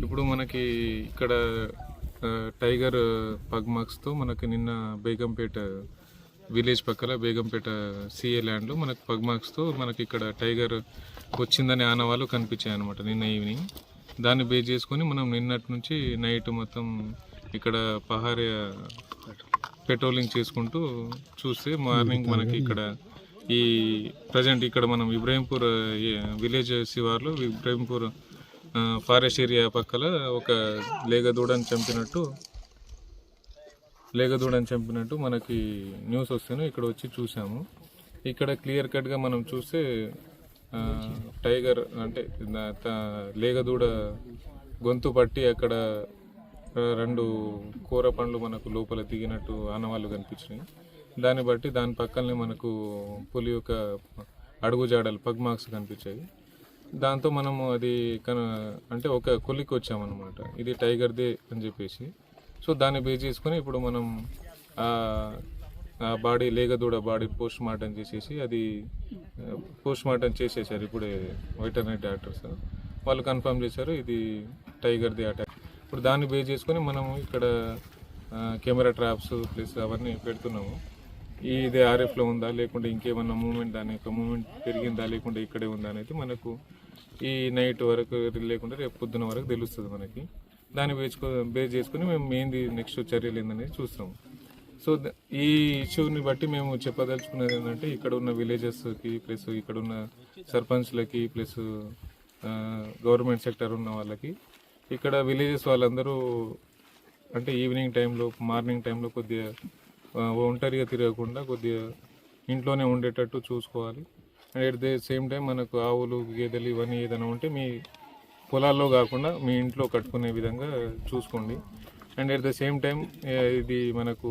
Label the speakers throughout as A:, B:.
A: ఇప్పుడు మనకి ఇక్కడ టైగర్ పగ్ మార్క్స్తో మనకి నిన్న బేగంపేట విలేజ్ పక్కల బేగంపేట సిఏ ల్యాండ్లో మనకి పగ్ మార్క్స్తో మనకి ఇక్కడ టైగర్ వచ్చిందనే ఆనవాళ్ళు కనిపించాయి అనమాట నిన్న ఈవినింగ్. దాన్ని బేస్ చేసుకొని మనం నిన్నటి నుంచి నైట్ మొత్తం ఇక్కడ పహారే పెట్రోలింగ్ చేసుకుంటూ చూస్తే మార్నింగ్ మనకి ఇక్కడ ఈ ప్రజెంట్ ఇక్కడ మనం ఇబ్రాహీంపూర్ విలేజ్ శివార్లో ఇబ్రాహీంపూర్ ఫారెస్ట్ ఏరియా పక్కల ఒక లేగదూడని చంపినట్టు లేగదూడని చంపినట్టు మనకి న్యూస్ వస్తేనే ఇక్కడ వచ్చి చూసాము ఇక్కడ క్లియర్ కట్గా మనం చూస్తే టైగర్ అంటే లేగదూడ గొంతు పట్టి అక్కడ రెండు కూర పండ్లు మనకు లోపల దిగినట్టు ఆనవాళ్ళు కనిపించినాయి. దాన్ని బట్టి దాని పక్కనే మనకు పులి యొక్క అడుగుజాడలు పగ్ మార్క్స్ కనిపించాయి. దాంతో మనము అది కన అంటే ఒక కొలికి వచ్చామన్నమాట. ఇది టైగర్దే అని చెప్పేసి. సో దాన్ని బేస్ చేసుకొని ఇప్పుడు మనం ఆ బాడీ లేగదూడ బాడీ పోస్ట్ మార్టం చేసేసి అది పోస్ట్ మార్టం చేసేసారు ఇప్పుడే వెటర్నరీ డాక్టర్స్. వాళ్ళు కన్ఫర్మ్ చేశారు ఇది టైగర్ది అటాక్. ఇప్పుడు దాన్ని బేస్ చేసుకొని మనము ఇక్కడ కెమెరా ట్రాప్స్ ప్లస్ అవన్నీ పెడుతున్నాము. ఇది ఆర్ఎఫ్లో ఉందా? లేకుంటే ఇంకేమన్నా మూమెంట్ దాని యొక్క మూమెంట్ పెరిగిందా? లేకుంటే ఇక్కడే ఉందా అనేది మనకు ఈ నైట్ వరకు లేకుండా రేపు పొద్దున వరకు తెలుస్తుంది మనకి. దాన్ని బేసుకో బేస్ చేసుకుని మేము మెయిన్ది నెక్స్ట్ చర్యలు ఏందనేది చూస్తాము. సో ఈ ఇష్యూని బట్టి మేము చెప్పదలుచుకున్నది ఏంటంటే ఇక్కడ ఉన్న విలేజెస్కి ప్లస్ ఇక్కడ ఉన్న సర్పంచ్లకి ప్లస్ గవర్నమెంట్ సెక్టర్ ఉన్న వాళ్ళకి ఇక్కడ విలేజెస్ వాళ్ళందరూ అంటే ఈవినింగ్ టైంలో మార్నింగ్ టైంలో కొద్దిగా ఒంటరిగా తిరగకుండా కొద్దిగా ఇంట్లోనే ఉండేటట్టు చూసుకోవాలి. And at the same time మనకు ఆవులు గేదెలు ఇవన్నీ ఏదైనా ఉంటే మీ పొలాల్లో కాకుండా మీ ఇంట్లో కట్టుకునే విధంగా చూసుకోండి. And at the same time ఇది మనకు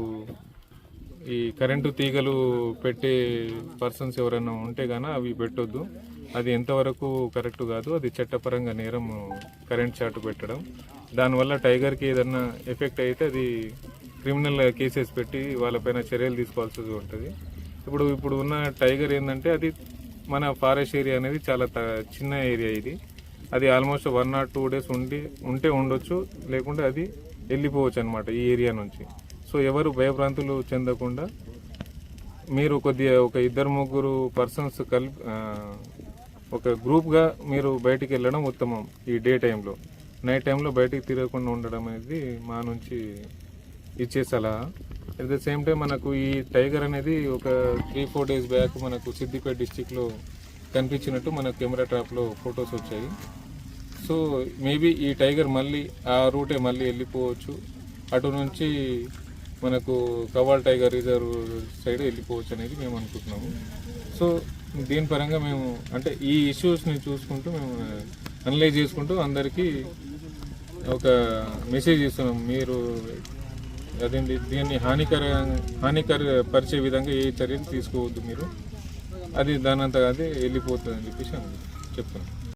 A: ఈ కరెంటు తీగలు పెట్టే పర్సన్స్ ఎవరైనా ఉంటే కానీ అవి పెట్టొద్దు. అది ఎంతవరకు కరెక్ట్ కాదు అది చట్టపరంగా నేరం కరెంట్ చాటు పెట్టడం. దానివల్ల టైగర్కి ఏదన్నా ఎఫెక్ట్ అయితే అది క్రిమినల్ కేసెస్ పెట్టి వాళ్ళపైన చర్యలు తీసుకోవాల్సి ఉంటుంది. ఇప్పుడు ఇప్పుడు ఉన్న టైగర్ ఏంటంటే అది మన ఫారెస్ట్ ఏరియా అనేది చాలా త- చిన్న ఏరియా ఇది. అది almost one or two days ఉండి ఉంటే ఉండొచ్చు లేకుంటే అది వెళ్ళిపోవచ్చు అనమాట ఈ ఏరియా నుంచి. సో ఎవరు భయభ్రాంతులు చెందకుండా మీరు కొద్దిగా ఒక ఇద్దరు ముగ్గురు పర్సన్స్ కలిపి ఒక గ్రూప్గా మీరు బయటికి వెళ్ళడం ఉత్తమం ఈ డే టైంలో నైట్ టైంలో బయటికి తిరగకుండా ఉండడం అనేది మా నుంచి ఇచ్చే సలహా. అట్ ద సేమ్ టైం మనకు ఈ టైగర్ అనేది ఒక త్రీ ఫోర్ డేస్ బ్యాక్ మనకు సిద్దిపేట డిస్టిక్లో కనిపించినట్టు మన కెమెరా ట్రాప్లో ఫొటోస్ వచ్చాయి. సో మేబీ ఈ టైగర్ మళ్ళీ ఆ రూటే మళ్ళీ వెళ్ళిపోవచ్చు. అటు నుంచి మనకు కవాల్ టైగర్ రిజర్వ్ సైడ్ వెళ్ళిపోవచ్చు అనేది మేము అనుకుంటున్నాము. సో దీని పరంగా మేము అంటే ఈ ఇష్యూస్ని చూసుకుంటూ మేము అనలైజ్ చేసుకుంటూ అందరికీ ఒక మెసేజ్ ఇస్తున్నాం. మీరు అదేంటి? దీన్ని హానికర హానికర పరిచే విధంగా ఏ చర్యలు తీసుకోవద్దు మీరు. అది దానంతగా అది వెళ్ళిపోతుంది అని చెప్పేసి చెప్తున్నాను.